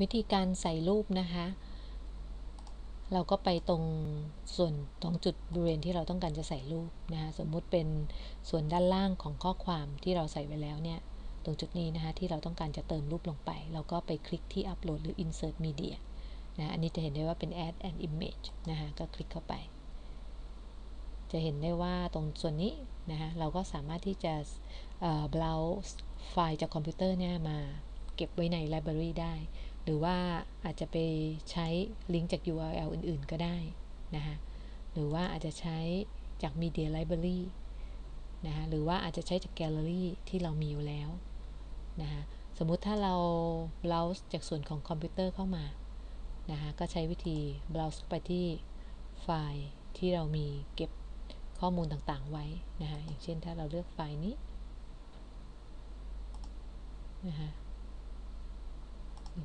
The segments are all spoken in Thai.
วิธีการใส่รูปนะคะ เราก็ไปตรงส่วนตรงจุดบริเวณที่เราต้องการจะใส่รูปนะคะสมมุติเป็นส่วนด้านล่างของข้อความที่เราใส่ไว้แล้วเนี่ยตรงจุดนี้นะคะที่เราต้องการจะเติมรูปลงไป เราก็ไปคลิกที่ Upload หรือ Insert Media นะอันนี้จะเห็นได้ว่าเป็น Add an Image นะคะก็คลิกเข้าไป จะเห็นได้ว่าตรงส่วนนี้นะคะเราก็สามารถที่จะ browse ไฟล์จากคอมพิวเตอร์เนี่ยมาเก็บไว้ใน Library ได้ หรือว่าอาจจะไปใช้ลิงก์จาก URL อื่นๆ ก็ได้นะคะหรือว่าอาจจะใช้จาก Media Library นะคะหรือว่าอาจจะใช้จาก Gallery ที่เรามีอยู่แล้วนะคะสมมุติถ้าเรา browse จากส่วนของคอมพิวเตอร์เข้ามานะคะก็ใช้วิธี browse ไปที่ไฟล์ที่เรามีเก็บข้อมูลต่างๆไว้นะคะอย่างเช่นถ้าเราเลือกไฟล์นี้นะคะ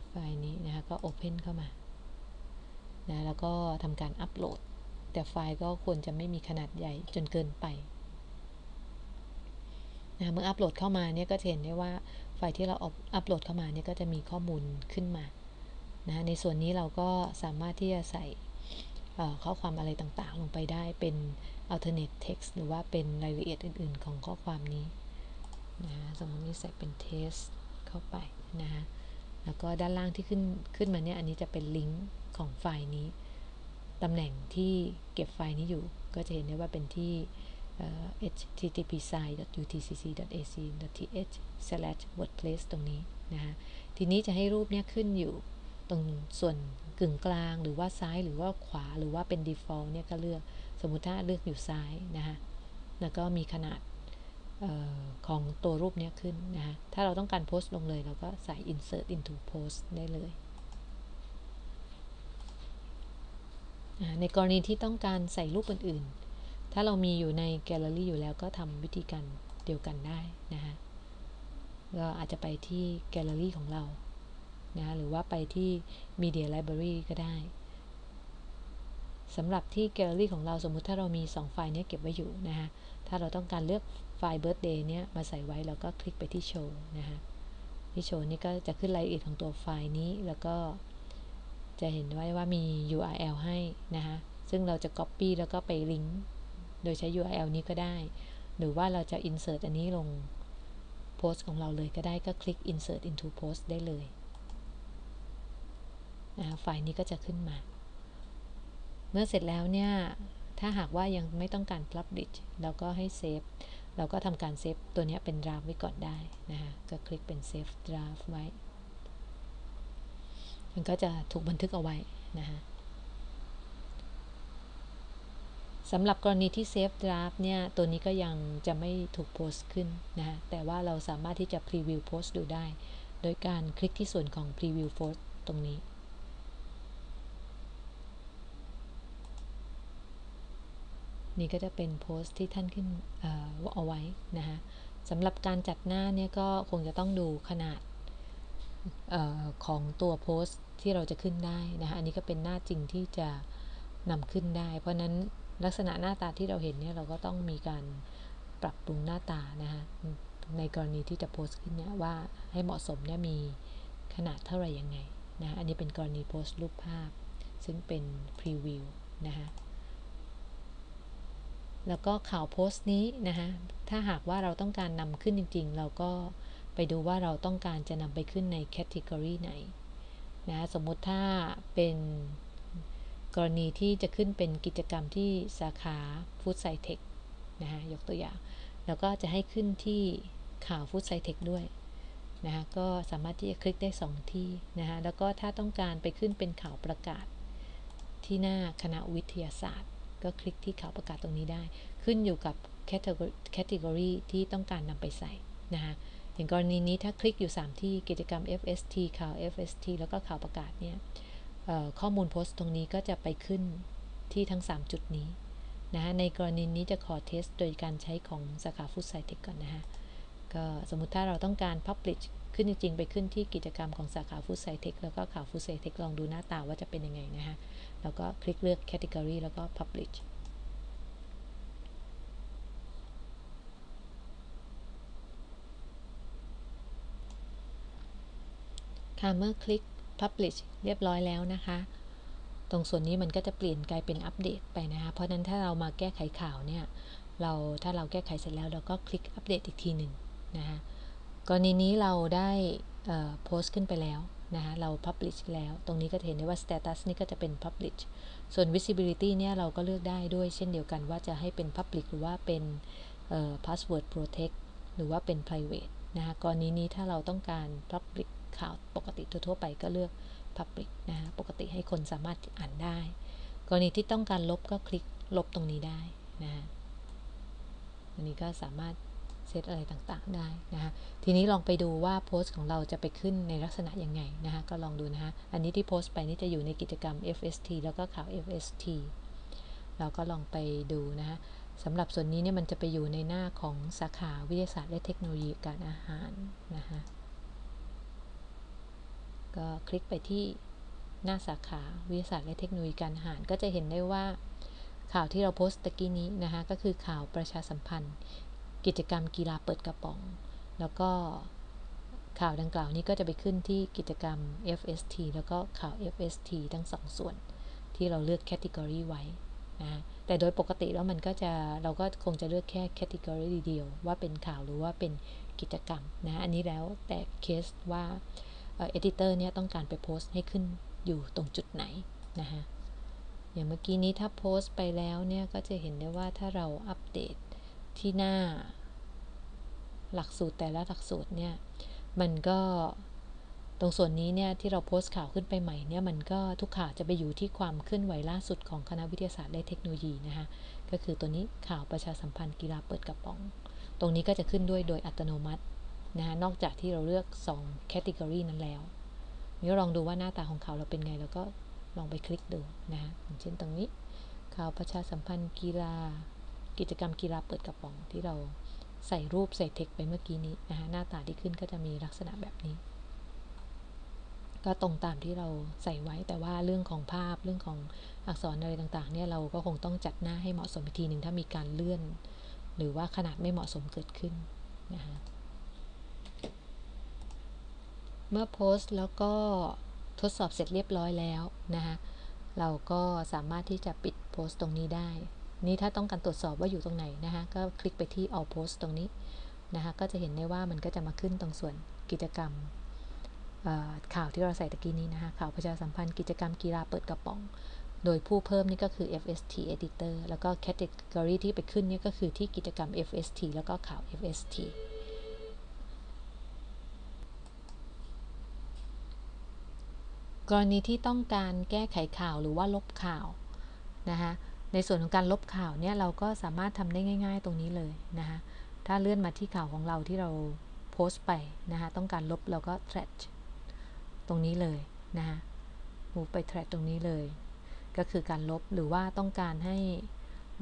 ไฟล์นี้นะคะก็ Open เข้ามานะแล้วก็ทำการอัปโหลด แต่ไฟล์ก็ควรจะไม่มีขนาดใหญ่จนเกินไปนะเมื่ออัปโหลดเข้ามาเนี่ยก็จะเห็นได้ว่าไฟล์ที่เราอัปโหลดเข้ามาเนี่ยก็จะมีข้อมูลขึ้นมานะในส่วนนี้เราก็สามารถที่จะใส่ข้อความอะไรต่างๆ ลงไปได้เป็น alternate text หรือว่าเป็นรายละเอียดอื่น ๆ ของข้อความนี้นะสมมตินี้ใส่เป็น test เข้าไปนะคะ แล้วก็ด้านล่างที่ขึ้นขึ้นมาเนี่ยอันนี้จะเป็นลิงก์ของไฟล์นี้ ตำแหน่งที่เก็บไฟล์นี้อยู่ ก็จะเห็นได้ว่าเป็นที่ http site.utcc.ac.th/wordpress ตรงนี้นะคะทีนี้จะให้รูปเนี่ยขึ้นอยู่ตรงส่วนกึ่งกลางหรือว่าซ้ายหรือว่าขวาหรือว่าเป็น default เนี่ยก็เลือก สมมติถ้าเลือกอยู่ซ้ายนะคะแล้วก็มีขนาด ของตัวรูปนี้ขึ้นนะคะถ้าเราต้องการโพสต์ลงเลยเราก็ใส่ insert into post ได้เลย ในกรณีที่ต้องการใส่รูปอื่นๆ ถ้าเรามีอยู่ในแกลเลอรี่อยู่แล้วก็ทำวิธีการเดียวกันได้นะคะก็อาจจะไปที่แกลเลอรี่ของเรานะหรือว่าไปที่ Media Library ก็ได้สำหรับที่แกลเลอรี่ของเราสมมุติถ้าเรามี 2 ไฟล์นี้เก็บไว้อยู่นะคะถ้าเราต้องการเลือก ไฟล์ birthday เนี้ยมาใส่ไว้เราก็คลิกไปที่โชว์นะคะที่โชว์นี่ก็จะขึ้นรายละเอียดของตัวไฟล์นี้แล้วก็จะเห็นไว้ว่ามี URL ให้นะคะซึ่งเราจะ copy แล้วก็ไปลิงก์โดยใช้ URL นี้ก็ได้ หรือว่าเราจะ insert อันนี้ลงโพสต์ของเราเลยก็ได้ก็คลิก insert into post ได้เลยนะคะไฟล์นี้ก็จะขึ้นมา เมื่อเสร็จแล้วเนี่ย ถ้าหากว่ายังไม่ต้องการ publish เราก็ให้เซฟ เราก็ทำการเซฟตัวนี้เป็น draft ไว้ก่อนได้นะคะก็คลิกเป็น save draft ไว้ มันก็จะถูกบันทึกเอาไว้นะคะสำหรับกรณีที่ save draft เนี่ย ตัวนี้ก็ยังจะไม่ถูกโพสต์ขึ้นนะคะแต่ว่าเราสามารถที่จะ preview post ดูได้ โดยการคลิกที่ส่วนของ preview post ตรงนี้ นี่ก็จะเป็นโพสต์ที่ท่านขึ้นเอาไว้นะคะสำหรับการจัดหน้าเนี่ยก็คงจะต้องดูขนาดออของตัวโพสต์ที่เราจะขึ้นได้นะคะอันนี้ก็เป็นหน้าจริงที่จะนำขึ้นได้ เพราะนั้นลักษณะหน้าตาที่เราเห็นเนี่ยเราก็ต้องมีการปรับปรุงหน้าตานะคะในกรณีที่จะโพสต์ขึ้นเนี่ยว่าให้เหมาะสมเนี่ยมีขนาดเท่าไหร่ยังไงนะะอันนี้เป็นกรณีโพสต์รูปภาพ ซึ่งเป็นพรีวิวนะคะ แล้วก็ข่าวโพสต์นี้นะคะ ถ้าหากว่าเราต้องการนำขึ้นจริง ๆ เราก็ไปดูว่าเราต้องการจะนำไปขึ้นในแคตตากรีไหนนะสมมุติถ้าเป็นกรณีที่จะขึ้นเป็นกิจกรรมที่สาขาฟู้ดไซเทคนะคะยกตัวอย่าง แล้วก็จะให้ขึ้นที่ข่าวฟู้ดไซเทคด้วยนะคะก็สามารถที่จะคลิกได้ 2 ที่นะคะแล้วก็ถ้าต้องการไปขึ้นเป็นข่าวประกาศที่หน้าคณะวิทยาศาสตร์ ก็คลิกที่ข่าวประกาศตรงนี้ได้ ขึ้นอยู่กับแคตตากรีที่ต้องการนำไปใส่นะคะอย่างกรณีนี้ถ้าคลิกอยู่ 3 ที่กิจกรรม FST ข่าว FST แล้วก็ข่าวประกาศเนี่ยข้อมูลโพสต์ตรงนี้ก็จะไปขึ้นที่ทั้ง 3 จุดนี้นะคะในกรณีนี้จะขอเทสโดยการใช้ของสาขาฟุตไซเทคก่อนนะคะก็สมมุติถ้าเราต้องการ Publish ขึ้นจริง ๆ ไปขึ้นที่กิจกรรมของสาขาฟู้ดไซเทคแล้วก็ข่าวฟู้ดไซเทคลองดูหน้าตาว่าจะเป็นยังไงนะคะแล้วก็คลิกเลือก Category แล้วก็ Publish ค่ะเมื่อคลิก publish เรียบร้อยแล้วนะคะ ตรงส่วนนี้มันก็จะเปลี่ยนกลายเป็นอัปเดตไปนะคะ เพราะนั้นถ้าเรามาแก้ไขข่าวเนี่ย เราถ้าเราแก้ไขเสร็จแล้วเราก็คลิกอัปเดตอีกทีหนึ่งนะคะ กรณีนี้เราได้โพสต์ขึ้นไปแล้วนะคะเรา publish แล้ว ตรงนี้ก็เห็นได้ว่า status นี่ก็จะเป็น publish ส่วน visibility เนี่ยเราก็เลือกได้ด้วยเช่นเดียวกันว่าจะให้เป็น public หรือว่าเป็น password protect หรือว่าเป็น private นะคะกรณีนี้ถ้าเราต้องการ public ข่าวปกติทั่วไปก็เลือก public นะคะปกติให้คนสามารถอ่านได้ กรณีที่ต้องการลบก็คลิกลบตรงนี้ได้นะคะอันนี้ก็สามารถ เซตอะไรต่างๆได้นะคะทีนี้ลองไปดูว่าโพสต์ของเราจะไปขึ้นในลักษณะยังไงนะคะก็ลองดูนะคะอันนี้ที่โพสต์ไปนี่จะอยู่ในกิจกรรม FST แล้วก็ข่าว FST เราก็ลองไปดูนะคะสำหรับส่วนนี้เนี่ยมันจะไปอยู่ในหน้าของสาขาวิทยาศาสตร์และเทคโนโลยีการอาหารนะคะก็คลิกไปที่หน้าสาขาวิทยาศาสตร์และเทคโนโลยีการอาหาร ก็จะเห็นได้ว่าข่าวที่เราโพสต์ตะกี้นี้นะคะก็คือข่าวประชาสัมพันธ์ กิจกรรมกีฬาเปิดกระป๋อง แล้วก็ข่าวดังกล่าวนี้ก็จะไปขึ้นที่กิจกรรม FST แล้วก็ข่าว FST ทั้งสองส่วน ที่เราเลือกแคตตากรีไว้นะแต่โดยปกติแล้วมันก็จะเราก็คงจะเลือกแค่แคตตากรีเดียว ว่าเป็นข่าวหรือว่าเป็นกิจกรรมนะอันนี้แล้วแต่เคสว่าเอดิเตอร์เนี่ยต้องการไปโพสต์ให้ขึ้นอยู่ตรงจุดไหนนะฮะอย่างเมื่อกี้นี้ถ้าโพสต์ไปแล้วเนี่ยก็จะเห็นได้ว่าถ้าเราอัปเดต ที่หน้า หลักสูตรแต่ละหลักสูตรเนี่ย มันก็ตรงส่วนนี้เนี่ยที่เราโพสต์ข่าวขึ้นไปใหม่เนี่ยมันก็ทุกข่าวจะไปอยู่ที่ความเคลื่อนไหวล่าสุดของคณะวิทยาศาสตร์และเทคโนโลยีนะคะก็คือตัวนี้ข่าวประชาสัมพันธ์กีฬาเปิดกระป๋อง ตรงนี้ก็จะขึ้นด้วยโดยอัตโนมัตินะคะนอกจากที่เราเลือก2แคตตากรีนั้นแล้วนี่ลองดูว่าหน้าตาของข่าวเราเป็นไง แล้วก็ลองไปคลิกดูนะอย่างเช่นตรงนี้ข่าวประชาสัมพันธ์กีฬา กิจกรรมกีฬาเปิดกระป๋องที่เราใส่รูปใส่เทคไปเมื่อกี้นี้นะคะหน้าตาที่ขึ้นก็จะมีลักษณะแบบนี้ ก็ตรงตามที่เราใส่ไว้แต่ว่าเรื่องของภาพเรื่องของอักษรอะไรต่างๆเนี่ยเราก็คงต้องจัดหน้าให้เหมาะสมอีกทีหนึ่งถ้ามีการเลื่อน หรือว่าขนาดไม่เหมาะสมเกิดขึ้นนะคะเมื่อโพสต์แล้วก็ทดสอบเสร็จเรียบร้อยแล้วนะคะเราก็สามารถที่จะปิดโพสต์ตรงนี้ได้ นี่ถ้าต้องการตรวจสอบว่าอยู่ตรงไหนนะคะก็คลิกไปที่ all post ตรงนี้นะคะก็จะเห็นได้ว่ามันก็จะมาขึ้นตรงส่วนกิจกรรมข่าวที่เราใส่ตะกี้นี้นะคะข่าวประชาสัมพันธ์กิจกรรมกีฬาเปิดกระป๋อง โดยผู้เพิ่มนี่ก็คือ FST Editor แล้วก็ Category ที่ไปขึ้นนี่ก็คือที่กิจกรรม FST แล้วก็ข่าว FST กรณีที่ต้องการแก้ไขข่าวหรือว่าลบข่าวนะคะ ในส่วนของการลบข่าวเนี่ยเราก็สามารถทำได้ง่าย ๆ ตรงนี้เลยนะคะถ้าเลื่อนมาที่ข่าวของเราที่เราโพสต์ไปนะคะต้องการลบเราก็ trash ตรงนี้เลยนะคะ move ไป trash ตรงนี้เลย ก็คือการลบหรือว่าต้องการให้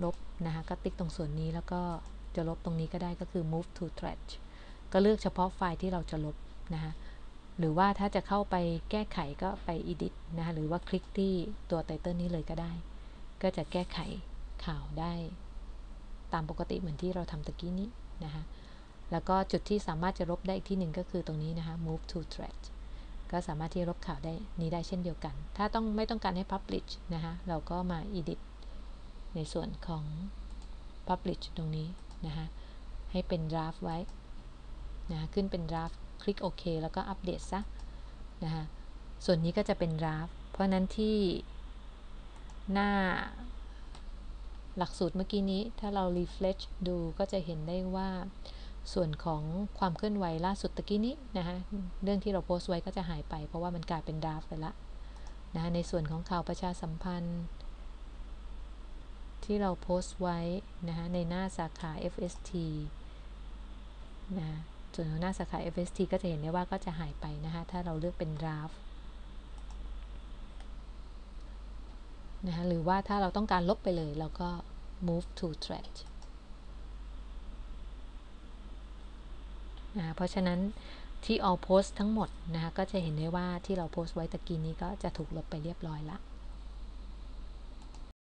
ลบนะคะก็ติ๊กตรงส่วนนี้แล้วก็จะลบตรงนี้ก็ได้ก็คือ move to trash ก็เลือกเฉพาะไฟล์ที่เราจะลบนะคะหรือว่าถ้าจะเข้าไปแก้ไขก็ไป edit นะคะหรือว่าคลิกที่ตัวไตเติลนี้เลยก็ได้ ก็จะแก้ไขข่าวได้ ตามปกติเหมือนที่เราทำตะกี้นี้นะคะแล้วก็จุดที่สามารถจะลบได้อีกที่หนึ่งก็คือตรงนี้นะคะ move to thread ก็สามารถที่ลบข่าวได้นี้ได้เช่นเดียวกัน ถ้าต้องไม่ต้องการให้ publish นะคะเราก็มา edit ในส่วนของ publish ตรงนี้นะคะให้เป็น draft ไว้นะคะขึ้นเป็น draft คลิกโอเคแล้วก็อัปเดตซะนะคะส่วนนี้ก็จะเป็น draft เพราะนั้นที่ หน้า หลักสูตรเมื่อกี้นี้ ถ้าเรา refresh ดูก็จะเห็นได้ว่าส่วนของความเคลื่อนไหวล่าสุดตะกี้นี้นะคะเรื่องที่เราโพสต์ไว้ก็จะหายไป เพราะว่ามันกลายเป็นดราฟไปละนะคะในส่วนของข่าวประชาสัมพันธ์ ที่เราโพสต์ไว้นะคะในหน้าสาขา FST นะส่วนของหน้าสาขา FST ก็จะเห็นได้ว่าก็จะหายไปนะคะถ้าเราเลือกเป็นดราฟ นะคะหรือว่าถ้าเราต้องการลบไปเลยเราก็ move to thread นะเพราะฉะนั้นที่ all post ทั้งหมดนะคะก็จะเห็นได้ว่าที่เราโพสต์ไว้ตะกี้นี้ก็จะถูกลบไปเรียบร้อยละ